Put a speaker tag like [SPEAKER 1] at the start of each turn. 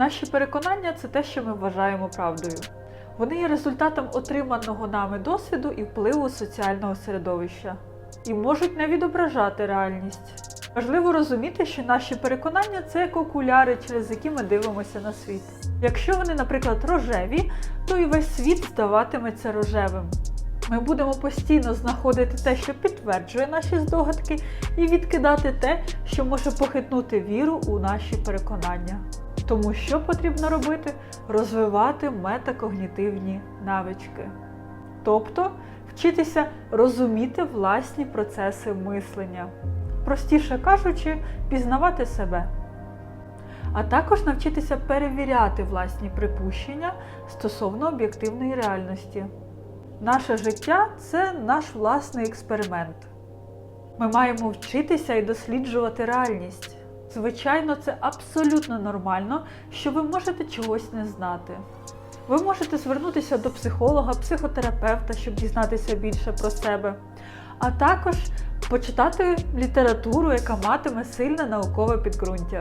[SPEAKER 1] Наші переконання це те, що ми вважаємо правдою. Вони є результатом отриманого нами досвіду і впливу соціального середовища і можуть не відображати реальність. Важливо розуміти, що наші переконання це як окуляри, через які ми дивимося на світ. Якщо вони, наприклад, рожеві, то і весь світ здаватиметься рожевим. Ми будемо постійно знаходити те, що підтверджує наші здогадки, і відкидати те, що може похитнути віру у наші переконання. Тому що потрібно робити? Розвивати метакогнітивні навички. Тобто вчитися розуміти власні процеси мислення. Простіше кажучи, пізнавати себе. А також навчитися перевіряти власні припущення стосовно об'єктивної реальності. Наше життя це наш власний експеримент. Ми маємо вчитися і досліджувати реальність. Звичайно, це абсолютно нормально, що ви можете чогось не знати. Ви можете звернутися до психолога, психотерапевта, щоб дізнатися більше про себе, а також почитати літературу, яка матиме сильне наукове підґрунтя.